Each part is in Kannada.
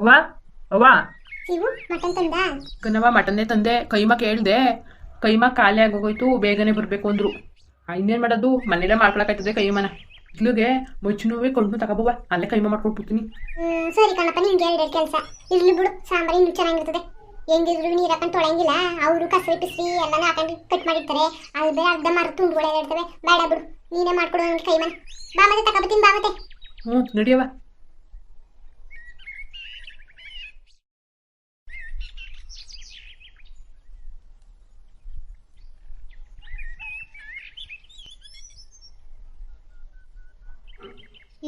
ಅವ್ವ? ಅವ್ವ? ಶಿವು ಮಟನ್ ತಂದ. ಕಣವ ಮಟನ್ನೇ ತಂದೆ. ಕೈಮಾ ಕೇಳ್ದೆ. ಕೈಮಾ ಖಾಲಿ ಆಗೋಗೋಯ್ತು ಬೇಗನೆ ಬರಬೇಕು ಅಂದ್ರು. ಇನ್ನೇನು ಮಾಡೋದು? ಮನೇಲೆ ಮಾಡ್ಕೊಳಕಾಯ್ತದೆ ಕೈಮನ. ಇಲ್ಲಿಗೆ ಮುಚ್ಚುನುವೆ ಕೊಂಡು ತಗೋಬವ್ವ. ಅಲ್ಲೇ ಕೈಮ ಮಾಡ್ಕೊಟ್ಬಿಡ್ತೀನಿ ಸರಿ ಕಣಪ್ಪ ನಿಮ್ಗೆ ಎರಡು ಕೆಲಸ. ಇರ್ಲಿ ಬಿಡು ಸಾಂಬಾರು ಇನ್ನೂ ಚೆನ್ನಾಗಿರ್ತದೆ. ಹೆಂಗಿದ್ರು ನೀರು ಹಾಕೊಂಡು ತೊಳೆಯಂಗಿಲ್ಲ. ಅವರು ಕಸರಿ ಪಿಸ್ರಿ ಎಲ್ಲಾನು ಹಾಕೊಂಡು ಕಟ್ ಮಾಡಿರ್ತಾರೆ. ಅದು ಬೇರೆ ಅರ್ಧ ಮರ ತುಂಡುಗಳೆಲ್ಲ ಇರ್ತವೆ ಬೇಡ ಬಿಡು ನೀನೇ ಮಾಡ್ಕೊಡು ಕೈಮನ. ಬಾ ಮತ್ತೆ ತಗೋಬತ್ತೀನಿ ಬಾ ಮತ್ತೆ. ಹ್ಞೂ ನಡಿಯವ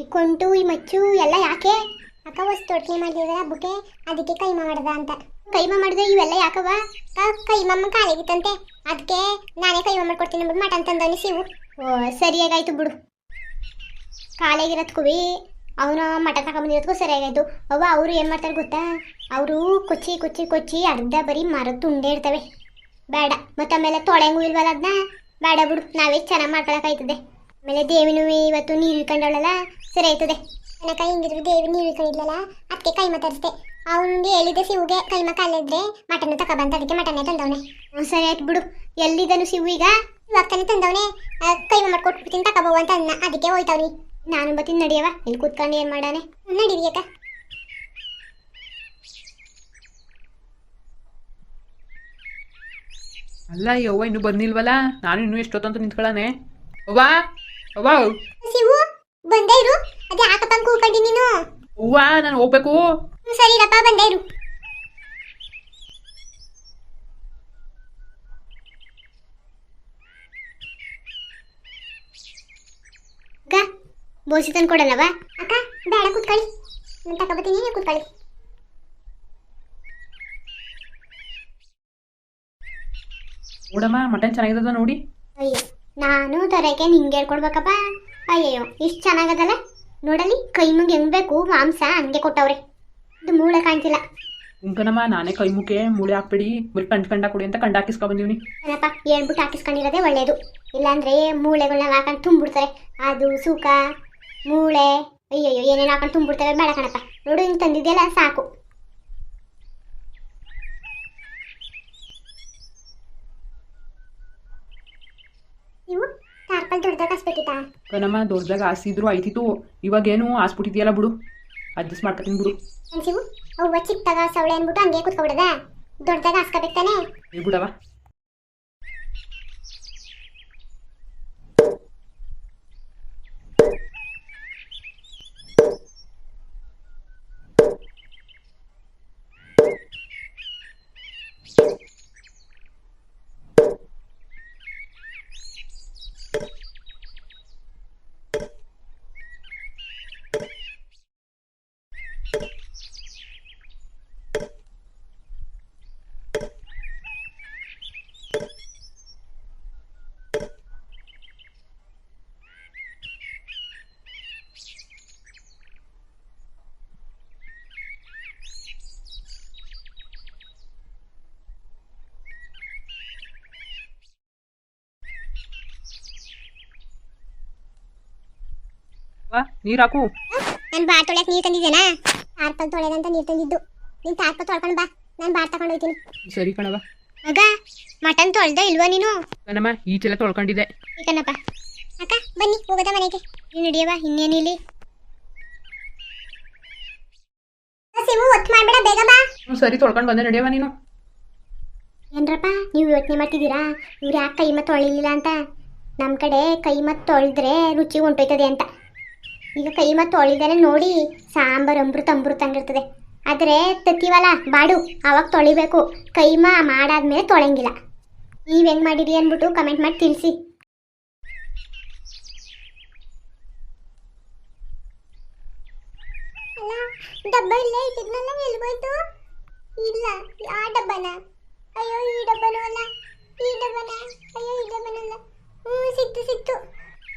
ಈ ಕೊಂಟು ಈ ಮಚ್ಚು ಎಲ್ಲ ಯಾಕೆ? ಅಕ್ಕ ವಸ್ತು ತೊಟ್ಲಿ ಮಾಡಿದ್ರೆ ಹಬ್ಬಕ್ಕೆ ಅದಕ್ಕೆ ಕೈಮ ಮಾಡ್ದ ಅಂತ. ಕೈಮ ಮಾಡಿದ್ರೆ ಇವೆಲ್ಲ ಯಾಕವ ಕೈಮಮ್ಮ ಕಾಲಿಗಿತ್ತಂತೆ. ಅದಕ್ಕೆ ನಾನೇ ಕೈಮ ಮಾಡ್ಕೊಡ್ತೀನಿ ಬಿಡು ಮಟನ್ ತಂದವನಿ ಓ ಸರಿಯಾಗಾಯ್ತು ಬಿಡು. ಕಾಲಿಗಿರೋದ್ಕೂ ಅವನು ಮಟ ತಗೊಂಬಂದಿರೋದಕ್ಕೂ ಸರಿಯಾಗಾಯ್ತು ಅವ್ವ, ಅವರು ಏನು ಮಾಡ್ತಾರೆ ಗೊತ್ತಾ? ಅವರು ಕೊಚ್ಚಿ ಕೊಚ್ಚಿ ಕೊಚ್ಚಿ ಅರ್ಧ ಬರೀ ಮರದ ತುಂಡೆ ಇರ್ತವೆ ಬೇಡ. ಮತ್ತು ಆಮೇಲೆ ತೊಳೆಂಗೂ ಇಲ್ವಲ್ಲ ಅದನ್ನ ಬೇಡ ಬಿಡು. ನಾವೇ ಚೆನ್ನಾಗಿ ಮಾಡ್ಕೊಳಕ್ಕಾಯ್ತದೆ ಆಮೇಲೆ ದೇವಿನೂ ಇವತ್ತು ನೀರು ಇಳ್ಕೊಂಡವಳಲ್ಲ? ಸರಿ ಆಯ್ತದೆ. ನನ್ನ ಕೈ ಹಿಂಗಿದ್ರು ದೇವಿ ನೀರು ಇಳ್ಕೊಂಡಿದ್ಲಲ್ಲ ಅದಕ್ಕೆ ಕೈಮ ತರಿಸ್ದೆ. ಅವನಿಗೆ ಹೇಳಿದ್ದೆ ಸಿವುಗೆ ಕೈಮ ಕಾಲಿದ್ರೆ ಮಟನ್ ತಗೊಬಂತ ಅದಕ್ಕೆ ಮಟನ್ನೇ ತಂದವನೆ. ಸರಿ ಆಯ್ತು ಬಿಡು. ಎಲ್ಲಿದ್ದನು ಸಿವು ಈಗ? ಅಕ್ಕನೇ ತಂದವನೆ. ಕೈಮ ಮಾಡ್ಕೊಟ್ಬಿಡ್ತೀನಿ ತಗೋಬೋ ಅಂತ ಅನ್ನ ಅದಕ್ಕೆ ಹೋಯ್ತವನಿ. ನಾನು ಬತ್ತೀನಿ ನಡಿಯವ ಇಲ್ಲಿ ಕೂತ್ಕೊಂಡು ಏನು ಮಾಡಾನೆ? ನಡೀರಿ ಅಕ್ಕ. ಅಲ್ಲ ಯವ್ವ ಅವ್ವ ಇನ್ನೂ ಬಂದಿಲ್ವಲ್ಲ? ನಾನು ಇನ್ನೂ ಎಷ್ಟೊತ್ತಂತ ನಿಂತ್ಕೊಳ್ಳಾನೆ ಅವ್ವ ಅವ್ವ ಶಿವು ಬಂದೇ ಇರು. ಅದೇ ಆಕಪ್ಪ ಕೂಕೊಂಡಿ ನೀನು. ಹೂವ ನಾನು ಹೋಗ್ಬೇಕು. ಸರಿ ರಪ್ಪ ಬಂದೇ ಇರು. ಅಕ್ಕ ಬೋಸಿ ತಂದು ಕೊಡಲ್ಲವಾ? ಅಕ್ಕ ಬೇಡ ಕೂತ್ಕೊಳ್ಳಿ. ನಾನು ತಗೊಬತ್ತೀನಿ ನೀವು ಕೂತ್ಕೊಳ್ಳಿ. ನೋಡಮ್ಮ ಮಟನ್ ಚೆನ್ನಾಗಿದ್ದದ ನೋಡಿ. ಅಯ್ಯೋ ನಾನು ತರಕ್ಕೆ ನಿಂಗೆ ಹೇಳ್ಕೊಡ್ಬೇಕಪ್ಪ ಅಯ್ಯಯ್ಯೋ ಇಷ್ಟು ಚೆನ್ನಾಗದಲ್ಲ? ನೋಡಲಿ ಕೈ ಮುಗಿ ಹೆಂಗ್ ಬೇಕು ಮಾಂಸ ಹಂಗೆ ಕೊಟ್ಟವ್ರೆ. ಇದು ಮೂಳೆ ಕಾಣ್ತಿಲ್ಲ. ಉಂಕನಮ್ಮ ನಾನೇ ಕೈ ಮುಖೆ ಮೂಳೆ ಹಾಕ್ಬಿಡಿ ಬರೀ ಕಂಡ್ ಕಂಡ ಕೊಡಿ ಅಂತ ಕಂಡ ಹಾಕಿಸ್ಕೊ ಬಂದೀವಿ ಏನಪ್ಪ ಹೇಳ್ಬಿಟ್ಟು ಹಾಕಿಸ್ಕೊಂಡಿರೋದೇ ಒಳ್ಳೇದು. ಇಲ್ಲಾಂದ್ರೆ ಮೂಳೆಗಳನ್ನ ಹಾಕೊಂಡು ತುಂಬಿಡ್ತಾರೆ ಅದು ಸೂಕ ಮೂಳೆ. ಅಯ್ಯಯ್ಯೋ ಏನೇನು ಹಾಕೊಂಡು ತುಂಬಿಡ್ತಾರೆ ಬೇಡ ಕಣಪ್ಪ. ನೋಡು ಹಿಂಗೆ ತಂದಿದ್ದೆಲ್ಲ ಸಾಕು ನೀವು ಹಾಸ್ಬೇಕಿತ್ತಾ ಕಣಮ್ಮ ದೊಡ್ಡದಾಗ ಹಾಸಿದ್ರು ಐತಿತ್ತು ಇವಾಗೇನು ಆಸ್ಬಿಟ್ಟಿದ್ಯಲ್ಲ ಬಿಡು. ಅಡ್ಜಸ್ಟ್ ಮಾಡ್ಕೊತೀನಿ ಬಿಡು. ಅನ್ಸಿವು ಅವ್ವ ಚಿಕ್ಕದಾಗ ಸವಳೆ ಅಂದ್ಬಿಟ್ಟು ಹಂಗೆ ಕುತ್ಕೊಬಿಡದ? ದೊಡ್ಡದಾಗ ಹಾಸ್ಕೋಬೇಕು ತಾನೆ? ಬಿಡವ ವಾ ನೀರು ಹಾಕು. ನಾನು ಬಾರ್ ತೊಳೆಯಕ್ ನೀರು ತಂದಿದ್ದೇನಾ? ಆರ್ಪಲ್ ತೊಳೆದಂತ ನೀರು ತಂದಿದ್ದು. ನಿನ್ ಟಾರ್ಪಲ್ ತೊಳ್ಕೊಂಡ್ ಬಾ ನಾನು ಬಾರ್ ತಗೊಂಡ್ ಹೋಯ್ತೀನಿ ಸರಿ ಕಣವ ಮಗ ಮಟನ್ ತೊಳ್ದ ಇಲ್ವಾ ನೀನು? ಕಣಮ್ಮ ಈಚೆಲ್ಲ ತೊಳ್ಕೊಂಡಿದ್ದೆ. ಕಣಪ್ಪ. ಅಕ್ಕ ಬನ್ನಿ ಹೋಗೋದ ಮನೆಗೆ. ನೀನು ಹಿಡಿಯವ ಇನ್ನೇನಿಲ್ಲಿ ಸಿವು ಒತ್ತು ಮಾಡ್ಬೇಡ ಬೇಗ ಬಾ. ಹ್ಞೂ ಸರಿ ತೊಳ್ಕೊಂಡು ಬಂದೆ ನಡಿಯವ ನೀನು. ಏನ್ರಪ್ಪ ನೀವು ಯೋಚನೆ ಮಾಡ್ತಿದ್ದೀರಾ? ಇವ್ರು ಯಾಕೆ ಕೈ ಮತ್ತು ತೊಳಿಲಿಲ್ಲ ಅಂತ? ನಮ್ಮ ಕಡೆ ಕೈ ಮತ್ತು ತೊಳೆದ್ರೆ ರುಚಿ ಹೊಂಟೋಯ್ತದೆ ಅಂತ. ಈಗ ಕೈ ಮತ್ತು ತೊಳಿದರೆ ನೋಡಿ ಸಾಂಬಾರು ಅಮೃತ ಅಮೃತ ಹಂಗಿರ್ತದೆ. ಆದರೆ ತತ್ತೀವಲ್ಲ, ಬಾಡು, ಅವಾಗ ತೊಳಿಬೇಕು. ಕೈಮ ಮಾಡಾದ್ಮೇಲೆ ತೊಳೆಂಗಿಲ್ಲ. ನೀವು ಹೆಂಗೆ ಮಾಡಿರಿ ಅಂದ್ಬಿಟ್ಟು ಕಮೆಂಟ್ ಮಾಡಿ ತಿಳಿಸಿ. ಡಬ್ಬ ಇಲ್ಲೇ ಇಟ್ಟಿದ್ನಲ್ಲ ಎಲ್ಗೋಯ್ತು ಇಲ್ಲ, ಆ ಡಬ್ಬನ? ಅಯ್ಯೋ, ಈ ಡಬ್ಬನೂ ಅಲ್ಲ, ಈ ಡಬ್ಬನ? ಅಯ್ಯೋ, ಈ ಡಬ್ಬನಲ್ಲ ಹ್ಞೂ ಸಿಕ್ತು ಸಿಕ್ತು.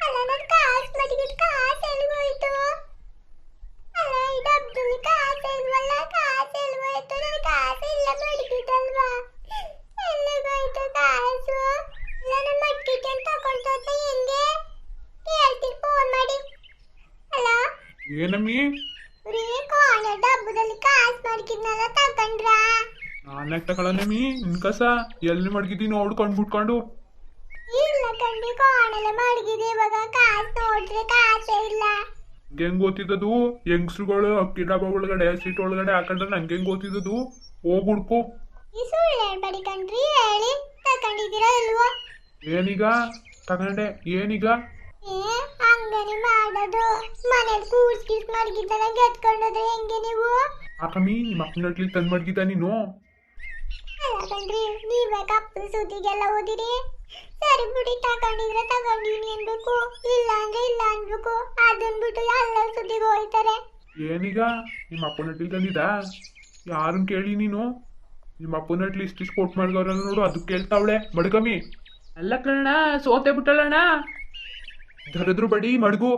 ಅಲ್ಲ ನನ್ನ ಕಾಸು ಮಟಗಿದ ಕಾಸು ಎಲ್ಗೋಯ್ತು? ಅಲ್ಲ ಈ ಡಬ್ಬದಲ್ಲಿ ಕಾಸು ಇಲ್ವಲ್ಲ ಕಾಸು ಎಲ್ಗೋಯ್ತು? ನನ್ನ ಕಾಸು ಇಲ್ಲ ಮಡಗಿದಲ್ವಾ? ಎಲ್ಲಿಗೋಯ್ತು ಕಾಸು? ನನ್ನ ತಗೊಳ್ತೋತ ಹೆಂಗೆ? ಕೇಳ್ತೀನಿ ಫೋನ್ ಮಾಡಿ. ಅಲ್ಲ? ಏನಮ್ಮಿ? ರೀ ಕೋಣ ಡಬ್ಬದಲ್ಲಿ ಕಾಸು ತಕೊಂಡ್ರ ನಾನ್ಯಾಕ ತಗೊಳನೇಮಿ ನಿನ್ ಕಸ ಎಲ್ಲಿ ಮಡಗಿದ್ದೀನಿ ನೋಡ್ಕೊಂಡು ಬಿಟ್ಕೊಂಡು. ಕಂಡ್ರಿ ಕಾಣಲ್ಲ ಮಡಗಿದೆ ಇವಾಗ ಕಾಸು ನೋಡ್ರೆ ಕಾಸೇ ಇಲ್ಲ. ಹೆಂಗ್ ಗೊತ್ತಿದ್ದದು? ಹೆಂಗ್ಸ್ರುಗಳು ಅಕ್ಕಿ ಡಬ್ಬ ಒಳಗಡೆ ಸೀಟ್ ಒಳಗಡೆ ಹಾಕೊಂಡ್ರೆ ನಂಗೆ ಹೆಂಗ್ ಗೊತ್ತಿದ್ದದು? ಹೋಗ್ ಹುಡ್ಕು. ಈ ಸುಳ್ಳು ಹೇಳ್ಬೇಡಿ ಕಣ್ರಿ ಹೇಳಿ. ತಕೊಂಡಿದ್ದೀರಾ ಇಲ್ವಾ? ಏನೀಗ? ತಗೊಂಡೆ. ಏನೀಗ? ಏ ಹಂಗನೆ ಮಾಡೋದು. ಮನೇಲಿ ಕೂಸ್ ಗೀಸ್ ಮಡಗಿದ್ದಾಗ ಹೆಂಗೆ ನೀವು? ಆಕಮ್ಮಿ ನಿಮ್ಮ ಅಕ್ಕನ ತಂದ್ ಮಡಗಿದ್ದ ನೀನು? ಅಲ್ಲ ಕಣ್ರಿ ನೀವೇ ಕಪ್ಪು ಸುದ್ದಿಗೆಲ್ಲ ಓದಿರಿ ಸರಿ ಬಿಡಿ ತಗೊಂಡಿದ್ರೆ ತಗೊಂಡಿನಿ ಅನ್ಬೇಕು. ಇಲ್ಲ ಅಂದ್ರೆ ಇಲ್ಲ ಅನ್ಬೇಕು. ಅದನ್ ಬಿಟ್ಟು ಎಲ್ಲ ಸುದ್ದಿಗೆ ಹೋಯ್ತಾರೆ ಏನೀಗ? ನಿಮ್ಮ ಅಪ್ಪನ ಹಟ್ಲಿ ತಂದಿದ್ದ ಯಾರನ್ ಕೇಳಿ ನೀನು? ನಿಮ್ಮ ಅಪ್ಪನ ಹಟ್ಲಿ ಇಷ್ಟಿಷ್ಟು ಕೊಟ್ಟು ಮಾಡಿದವ್ರ ನೋಡು ಅದಕ್ಕೆ ಕೇಳ್ತಾವಳೆ. ಮಡ್ಕಮ್ಮಿ ಅಲ್ಲ ಕಣ ಸೋತೆ ಬಿಟ್ಟಲ್ಲಣ್ಣ ಧರದ್ರು ಬಡಿ ಮಡ್ಗು.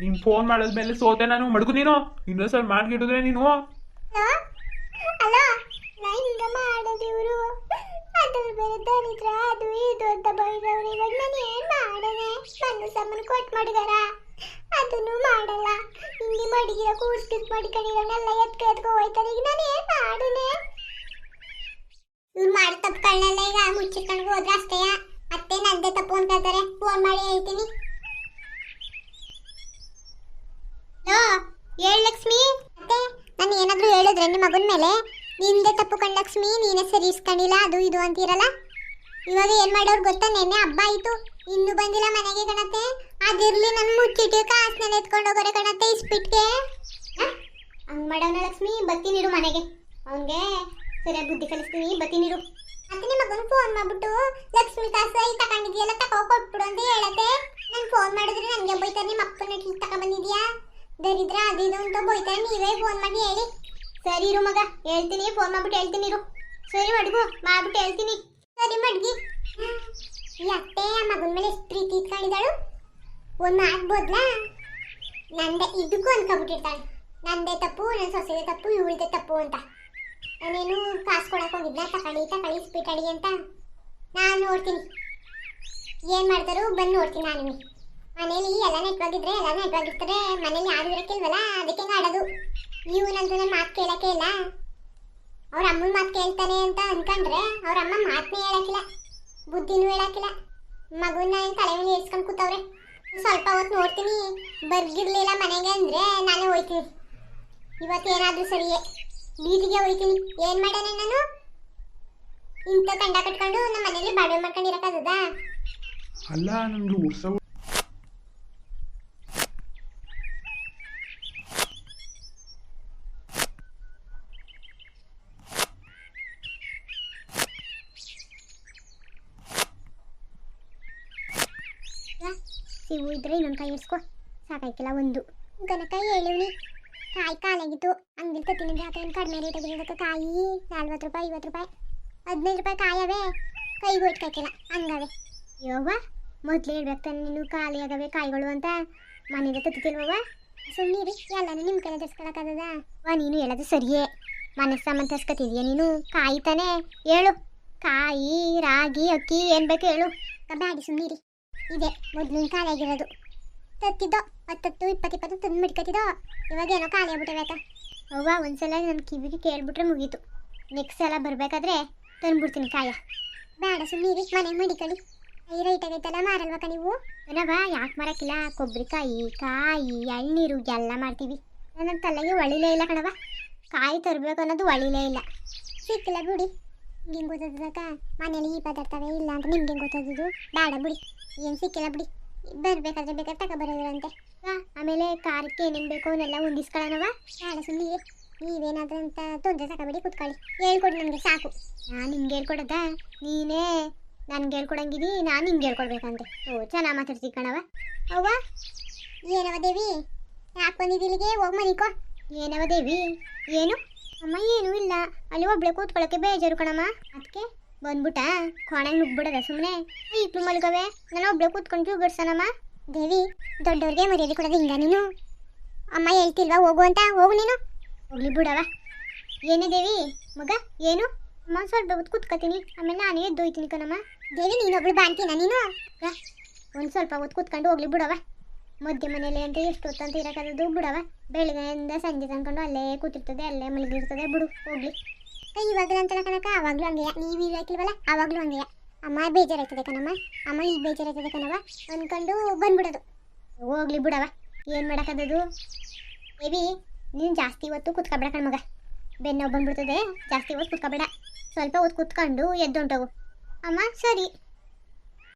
ನೀನ್ ಫೋನ್ ಮಾಡಿದ್ಮೇಲೆ ಸೋತೆ ನಾನು ಮಡ್ಗು ನೀನು. ಇನ್ನೊಂದ್ಸಲ ಮಾಡ್ಗಿಡಿದ್ರೆ ನೀನು. ಅಲ್ಲ ನಾ ಹಿಂಗ ಮಾಡೋದು ಇವರು. ಅದ್ರ ಬೇರೆ ದರಿದ್ರ, ಅದು ಇದು ಅಂತ ಬೈದವ್ರು ನಾನು ಏನ್ ಮಾಡೋದೆ? ಮಣ್ಣು ಸಾಮಾನು ಕೊಟ್ಟು ಮಾಡಿದಾರ? ಅದನ್ನು ಮಾಡಲ್ಲ. ಹಿಂಗೆ ಮಡಗಿರ ಕೂಡ್ಸ್ಕಿಸ್ ಕಿಸ್ ಮಡ್ಕೊಂಡಿರೋನೆಲ್ಲ ಎತ್ಕ ಎತ್ಕೊ ಹೋಯ್ತಾರೆ. ಈಗ ನಾನು ಏನ್ ಮಾಡೋನೆ ಇವ್ರು ಮಾಡಿ ತಪ್ಪುಗಳನ್ನೆಲ್ಲ ಈಗ ಮುಚ್ಚಿಟ್ಕೊಂಡು ಹೋದ್ರೆ ಅಷ್ಟೇ. ಅತ್ತೆ ನಂದೇ ತಪ್ಪು ಅಂತಾರೆ ಫೋನ್ ಮಾಡಿ ಹೇಳ್ತೀನಿ. ಹೇಳ್ ಲಕ್ಷ್ಮಿ. ಅತ್ತೆ ನಾನು ಏನಾದ್ರೂ ಹೇಳಿದ್ರೆ ನಿಮ್ಮ ಮಗನ ಮೇಲೆ? ನಿಂದೆ ತಪ್ಪು ಕಣ್ ಲಕ್ಷ್ಮಿ, ನೀನೇ ಸರಿ ಇಸ್ಕೊಂಡಿಲ್ಲ, ಅದು ಇದು ಅಂತೀರಲ್ಲ? ಇವಾಗ ಏನ್ ಮಾಡೋರು ಗೊತ್ತಾ ನೆನ್ನೆ ಹಬ್ಬ ಆಯ್ತು. ಇನ್ನು ಬಂದಿಲ್ಲ ಮನೆಗೆ ಕಣತ್ತೆ. ಅದಿರ್ಲಿ ನನ್ ಮುಚ್ಚಿಟ್ಟು ಕಾಸ್ನಲ್ಲಿ ಎತ್ಕೊಂಡು ಹೋಗೋರೆ ಕಣತ್ತೆ ಇಸ್ಬಿಟ್ಗೆ ಹಂಗ್ ಮಾಡೋಣ ಲಕ್ಷ್ಮಿ ಬತ್ತಿನಿರು ಮನೆಗೆ. ಅವನ್ಗೆ ಸರಿಯಾಗಿ ಬುದ್ಧಿ ಕಲಿಸ್ತೀನಿ ಬತ್ತೀನಿಡು ಅಂತ ನಿಮ್ಮ ಮಗನ್ ಫೋನ್ ಮಾಡ್ಬಿಟ್ಟು, ಲಕ್ಷ್ಮಿ ಕಾಸು ಈ ತಗೊಂಡಿದ್ಯಲ್ಲ, ತಗೋ, ಕೊಟ್ಬಿಡು ಅಂತ ಹೇಳತ್ತೆ. ನನ್ ಫೋನ್ ಮಾಡಿದ್ರೆ ನನಗೆ ಬೈತಾರೆ, ನಿಮ್ಮ ಅಪ್ಪನ ತಗೊಂಡ್ಬಂದಿದ್ಯಾ ದರಿದ್ರ ಅದು ಇದು ಅಂತ ಬೈತಾರೆ, ನೀವೇ ಫೋನ್ ಮಾಡಿ ಹೇಳಿ. ಸರಿ ಇರು ಮಗ, ಹೇಳ್ತೀನಿ ಫೋನ್ ಮಾಡ್ಬಿಟ್ಟು ಹೇಳ್ತೀನಿ ಇರು. ಸರಿ ಮಡ್ಗು, ಮಾಡ್ಬಿಟ್ಟು ಹೇಳ್ತೀನಿ. ಸರಿ ಮಡ್ಗಿ. ಈ ಅತ್ತೆ ಮಗನ ಮೇಲೆ ಎಷ್ಟು ಪ್ರೀತಿ ಇಟ್ಕೊಂಡಿದ್ದಾಳು? ಒಂದ್ ಮಾಡ್ಬೋದ್ಲಾ ನಂದೆ ಇದಕ್ಕೂ ಅನ್ಕೊಬಿಟ್ಟಿರ್ತಾಳೆ. ನಂದೇ ತಪ್ಪು ನನ್ನ ಸೊಸೆದೇ ತಪ್ಪು, ಇವಳದೇ ತಪ್ಪು ಅಂತ. ನಾನೇನು ಕಾಸು ಕೊಡಕ್ಕೆ ಹೋಗಿದ್ನ ತಕೊಳ್ಳಿ ತಕೊಳ್ಳಿ ಸ್ಪೀಟ್ ಅಡಿ ಅಂತ. ನಾನು ನೋಡ್ತೀನಿ. ಏನ್ ಮಾಡ್ತಾರೋ ಬಂದು ನೋಡ್ತೀನಿ ನಾನು ಮನೇಲಿ ಎಲ್ಲ ನೆಟ್ವಾಗಿದ್ರೆ ಎಲ್ಲ ನೆಟ್ವಾಗಿರ್ತಾರೆ ಮನೇಲಿ ಯಾರು ಇರಕ್ಕಿಲ್ವಲ್ಲ? ಅದಕ್ಕೆ ಆಡೋದು. ಇವನಂತೂ ನನ್ನ ಮಾತು ಕೇಳಕ್ಕೆ ಇಲ್ಲ? ಅವ್ರ ಅಮ್ಮನ ಮಾತು ಕೇಳ್ತಾನೆ ಅಂತ ಅನ್ಕೊಂಡ್ರೆ ಅವ್ರ ಅಮ್ಮ ಮಾತನ್ನೇ ಹೇಳಕ್ಕಿಲ್ಲ, ಬುದ್ಧಿನೂ ಹೇಳಕ್ಕಿಲ್ಲ. ಮಗುನ ಏನು ತಲೆ ಕೂತವ್ರೆ? ಸ್ವಲ್ಪ ಹೊತ್ತು ನೋಡ್ತೀನಿ, ಬರ್ಗಿರ್ಲಿಲ್ಲ ಮನೆಗೆ ಅಂದರೆ ನಾನೇ ಹೋಯ್ತೀನಿ. ಇವತ್ತೇನಾದರೂ ಸರಿಯೇ. ಬೀದಿಗೆ ಹೋಯ್ತೀನಿ. ಏನು ಮಾಡೋಣ ನಾನು? ಇಂಥ ಕಂಡ ಕಟ್ಕೊಂಡು ನಮ್ಮ ಮನೇಲಿ ಬಾಡಿಗೆ ಮಾಡ್ಕೊಂಡಿರಕ್ಕಾಗದ ಅಲ್ಲ ಉತ್ಸವ ಸಿವು ಇದ್ರೆ ಇನ್ನೊಂದು ಕೈ ಇಡ್ಸ್ಕೊ ಸಾಕಾಯ್ತಿಲ್ಲ, ಒಂದು. ಗನಕಾಯಿ ಹೇಳಿವ್ನಿ ಕಾಯಿ ಕಾಲಾಗಿತ್ತು. ಅಂಗಡಿ ತತ್ತಿನ ಜಾತ ಕಡಿಮೆ ರೇಟ್ ಆಗಿರೋದಕ್ಕೆ ಕಾಯಿ ನಲ್ವತ್ತು ರೂಪಾಯಿ, ಐವತ್ತು ರೂಪಾಯಿ. ಹದಿನೈದು ರೂಪಾಯಿ ಕಾಯವೇ ಕೈಗೆ ಹೊಯ್ಕಾಕಿಲ್ಲ ಹಂಗವೆ. ಯೋವ ಮೊದ್ಲು ಹೇಳ್ಬೇಕು ತಾನೆ ನೀನು ಖಾಲಿ ಆಗವೆ ಕಾಯಿಗಳು ಅಂತ. ಮನೆಗೆ ತತ್ತಿಲ್ವವ ಸುಮ್ಮನಿರಿ ಎಲ್ಲನೂ ನಿಮ್ಮ ಕೈಲಿ ತರ್ಸ್ಕೊಳಕ್ಕಾಗದ ವಾ, ನೀನು ಹೇಳೋದು ಸರಿಯೇ. ಮನೆ ಸಾಮಾನು ತರ್ಸ್ಕೊತಿದ್ಯಾ ನೀನು? ಕಾಯಿ ತಾನೇ. ಹೇಳು. ಕಾಯಿ, ರಾಗಿ, ಅಕ್ಕಿ, ಏನು ಬೇಕು ಹೇಳು. ಬ್ಯಾಡಿ ಸುಮ್ಮನಿರಿ ಇದೆ. ಮೊದ್ಲಿನ ಖಾಲಿ ಆಗಿರೋದು. ತತ್ತಿದ್ದೋ, ಹತ್ತತ್ತು ಇಪ್ಪತ್ತು ಇಪ್ಪತ್ತು ತಂದು ಮಡ್ಕತ್ತಿದ್ದೋ, ಇವಾಗ ಏನೋ ಖಾಲಿ ಆಗ್ಬಿಟ್ಟವೆ ಅವ್ವ, ಒಂದ್ಸಲ ನನ್ನ ಕಿವಿಗೆ ಕೇಳ್ಬಿಟ್ರೆ ಮುಗೀತು. ನೆಕ್ಸ್ಟ್ ಸಲ ಬರಬೇಕಾದ್ರೆ ತಂದ್ಬಿಡ್ತೀನಿ ಕಾಯ. ಬೇಡ ಸುಮ್ಮನೆ ಮನೆಗೆ ಮಡಿಕಳಿ. ಈ ರೈಟ್ ಆಗೈತಲ್ಲ ಮಾರಲ್ವಕ್ಕ ನೀವು? ಏನವ ಯಾಕೆ ಮಾರಕ್ಕಿಲ್ಲ? ಕೊಬ್ಬರಿಕಾಯಿ ಕಾಯಿ, ಎಳ್ನೀರು, ಎಲ್ಲ ಮಾಡ್ತೀವಿ ನನ್ನ ತಲೆಗೆ ಒಳಿಲೇ ಇಲ್ಲ ಕಣವ ಕಾಯಿ ತರಬೇಕು ಅನ್ನೋದು ಒಳಿಲೇ ಇಲ್ಲ. ಸಿಕ್ಕಿಲ್ಲ ಬಿಡಿ. ನಿಮ್ಗೆ ಗೊತ್ತದಕ್ಕ ಮನೇಲಿ ಈ ಪದಾರ್ಥವೇ ಇಲ್ಲ ಅಂತ ನಿಮ್ಗೆ ಗೊತ್ತದ್ದು ಬೇಡ ಬಿಡಿ. ಏನು ಸಿಕ್ಕಿಲ್ಲ ಬಿಡಿ. ಬರ್ಬೇಕಾದ್ರೆ ಬೇಕಾದ್ರೆ ತಗೊಬರೋದ್ರಂತೆ ಆಮೇಲೆ ಕಾರಕ್ಕೆ ಏನೇನು ಬೇಕು ಅವನ್ನೆಲ್ಲ ಹೊಂದಿಸ್ಕೊಳ್ಳೋಣವ ಬೇಡ ಸುಮ್ಮನೆ ನೀವೇನಾದ್ರೂ ಅಂತ ತೊಂದರೆ ತಗೋಬೇಡಿ ಕುತ್ಕೊಳ್ಳಿ. ಹೇಳ್ಕೊಡಿ ನನಗೆ ಸಾಕು. ನಾನು ನಿಮ್ಗೆ ಹೇಳ್ಕೊಡದ? ನೀನೇ ನನ್ಗೆ ಹೇಳ್ಕೊಡಂಗಿದಿ, ನಾನು ನಿಮ್ಗೆ ಹೇಳ್ಕೊಡ್ಬೇಕಂತೆ. ಓ, ಚೆನ್ನಾಗಿ ಮಾತಾಡ್ತಿ ಕಣವ ಅವ್ವ? ಏನವ ದೇವಿ? ಯಾಕೆ ಬಂದಿದ್ದಿಲ್ಲಿಗೆ ಹೋಗಿ ಮನಿಕೋ ಏನವ ದೇವಿ? ಏನು? ಅಮ್ಮ, ಏನೂ ಇಲ್ಲ. ಅಲ್ಲಿ ಒಬ್ಳೆ ಕೂತ್ಕೊಳ್ಳೋಕೆ ಬೇಜಾರು ಕಣಮ್ಮ. ಅದಕ್ಕೆ ಬಂದ್ಬಿಟ್ಟ. ಕೊಣೆಗೆ ನುಗ್ಬಿಡದ ಸುಮ್ಮನೆ ಈಗ್ಲೂ ಮಲ್ಗವೆ. ನಾನು ಒಬ್ಳೆ ಕೂತ್ಕೊಂಡು ಬಿಡ್ಸನಮ್ಮ ದೇವಿ, ದೊಡ್ಡವ್ರಿಗೆ ಮರ್ಯಾದೆ ಕೊಡೋದು ಹಿಂಗ ನೀನು. ಅಮ್ಮ ಹೇಳ್ತಿಲ್ವಾ, ಹೋಗು ಅಂತ? ಹೋಗು ನೀನು. ಹೋಗ್ಲಿ ಬಿಡವ ಏನೇ ದೇವಿ? ಮಗ, ಏನು? ಅಮ್ಮ, ಸ್ವಲ್ಪ ಹೊತ್ತು ಕೂತ್ಕೊತೀನಿ. ಆಮೇಲೆ ನಾನೇ ಎದ್ದು ಹೋಯ್ತೀನಿ ಕಣಮ್ಮ. ದೇವಿ, ನೀನೊಬ್ಳು ಬಾಂತೀನ ನೀನು? ಒಂದು ಸ್ವಲ್ಪ ಹೊತ್ತು ಕೂತ್ಕೊಂಡು ಹೋಗ್ಲಿ ಬಿಡವ ಮಧ್ಯ ಮನೆಯಲ್ಲಿ ಅಂತ ಎಷ್ಟು ಹೊತ್ತು ಅಂತ ಇರೋಕ್ಕಾಗದು ಬಿಡವ ಬೆಳಗ್ಗೆಯಿಂದ ಸಂಜೆ ತಂದ್ಕೊಂಡು ಅಲ್ಲೇ ಕೂತಿರ್ತದೆ, ಅಲ್ಲೇ ಮಲಗಿರ್ತದೆ. ಬಿಡು, ಹೋಗ್ಲಿ. ಇವಾಗಲೂ ಅಂತಲ್ಲ ಕಣಕ ಅವಾಗಲೂ ಹಂಗೆಯ? ನೀವು ಇರಾಕಿಲ್ವಲ್ಲ ಅವಾಗಲೂ ಹಂಗೆಯ? ಅಮ್ಮ, ಬೇಜಾರಾಯ್ತದೆ ಕಣಮ್ಮ. ಅಮ್ಮ ಈಗ ಬೇಜಾರಾಯ್ತದೆ ಕಣವ ಅಂದ್ಕೊಂಡು ಬಂದ್ಬಿಡೋದು. ಹೋಗ್ಲಿ ಬಿಡವ ಏನು ಮಾಡೋಕ್ಕದದು ಬೇಬಿ ನೀನು ಜಾಸ್ತಿ ಹೊತ್ತು ಕುತ್ಕೊಬೇಡ ಕಣ್ಮಗ ಬೆನ್ನು ಬಂದ್ಬಿಡ್ತದೆ. ಜಾಸ್ತಿ ಹೊತ್ತು ಕುತ್ಕೊಬೇಡ. ಸ್ವಲ್ಪ ಹೊತ್ತು ಕುತ್ಕೊಂಡು ಎದ್ದೊಂಟೋಗು. ಅಮ್ಮ, ಸರಿ.